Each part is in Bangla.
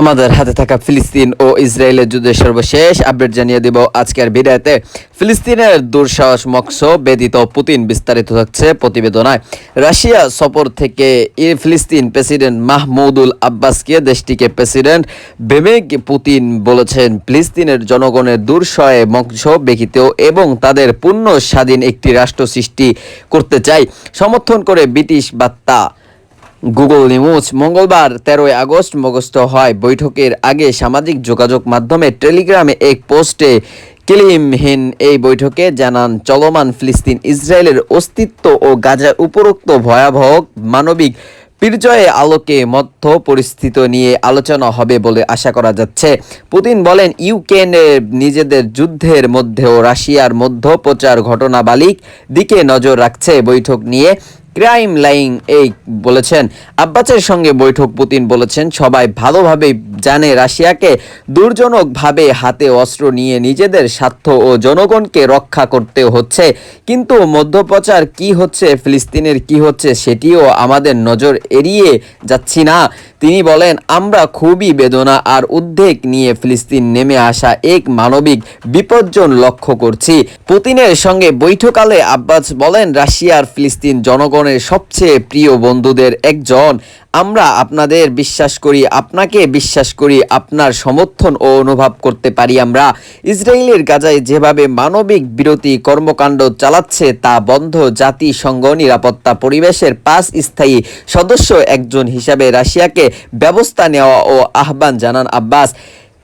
আমাদের হাতে থাকা ফিলিস্তিন ও ইসরায়েলের যুদ্ধের সর্বশেষ আপডেট জানিয়ে দিব আজকের ভিডিওতে। ফিলিস্তিনের দুঃসাহস মক্স বেদিত পুতিন বিস্তারিত থাকছে প্রতিবেদনায়। রাশিয়া সফর থেকে ফিলিস্তিন প্রেসিডেন্ট মাহমুদুল আব্বাসকে দেশটিকে প্রেসিডেন্ট বেমেক পুতিন বলেছেন, ফিলিস্তিনের জনগণের দুঃসয়ে মক্স বেকিত এবং তাদের পূর্ণ স্বাধীন একটি রাষ্ট্র সৃষ্টি করতে চাই। সমর্থন করে ব্রিটিশ বার্তা গুগল নিউজ মঙ্গলবার তেরোই আগস্ট মুখস্থ হয়। বৈঠকের আগে সামাজিক যোগাযোগ মাধ্যমে টেলিগ্রামে এক পোস্টে কিলিমহীন এই বৈঠকে জানান, চলমান ফিলিস্তিন ইসরায়েলের অস্তিত্ব ও গাজার উপরোক্ত ভয়াবহ মানবিক পরিচয়ে আলোকে মধ্য পরিস্থিতি নিয়ে আলোচনা হবে বলে আশা করা যাচ্ছে। পুতিন বলেন ইউক্রেনের নিজেদের যুদ্ধের মধ্যেও রাশিয়ার মধ্য প্রচার ঘটনাবালিক দিকে নজর রাখছে। বৈঠক নিয়ে ক্রাইম লাইন এই বলেছেন। আব্বাসের সঙ্গে বৈঠক পুতিন বলেছেন সবাই ভালোভাবে জানে রাশিয়াকে দুর্জনকভাবে হাতে অস্ত্র নিয়ে নিজেদের স্বার্থ ও জনগণকে রক্ষা করতে হচ্ছে। কিন্তু মধ্যপ্রচার কি হচ্ছে, ফিলিস্তিনের কি হচ্ছে সেটিও আমাদের নজর এড়িয়ে যাচ্ছি না। তিনি বলেন, আমরা খুবই বেদনা আর উদ্বেগ নিয়ে ফিলিস্তিন নেমে আসা এক মানবিক বিপর্যয় লক্ষ্য করছি। পুতিনের সঙ্গে বৈঠকালে আব্বাস বলেন রাশিয়ার ফিলিস্তিন জনগণের সবচেয়ে প্রিয় বন্ধুদের একজন। আমরা আপনাদের বিশ্বাস করি, আপনাকে বিশ্বাস করি আপনার সমর্থন ও অনুভব করতে পারি আমরা। ইসরায়েলের গাজায় যেভাবে মানবিক বিরতি কর্মকাণ্ড চালাচ্ছে তা বন্ধ জাতিসংঘ নিরাপত্তা পরিবেশের পাঁচ স্থায়ী সদস্য একজন হিসাবে রাশিয়াকে ব্যবস্থা নেওয়া ও আহ্বান জানান আব্বাস।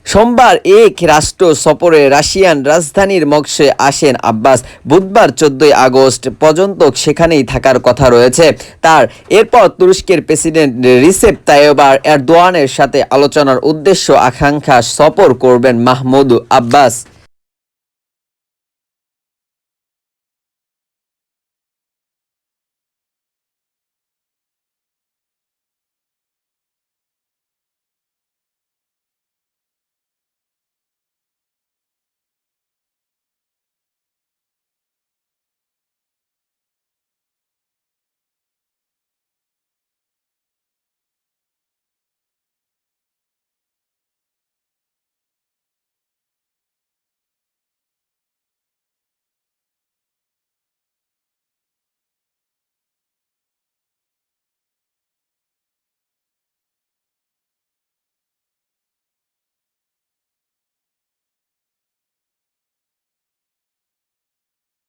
সোমবার এক রাষ্ট্র সফরে রাশিয়ান রাজধানীর মক্সে আসেন আব্বাস। বুধবার চোদ্দই আগস্ট পর্যন্ত সেখানেই থাকার কথা রয়েছে। তার এরপর তুরস্কের প্রেসিডেন্ট রিসেপ তাইবার এরদোয়ানের সাথে আলোচনার উদ্দেশ্য আকাঙ্ক্ষা সফর করবেন মাহমুদ আব্বাস।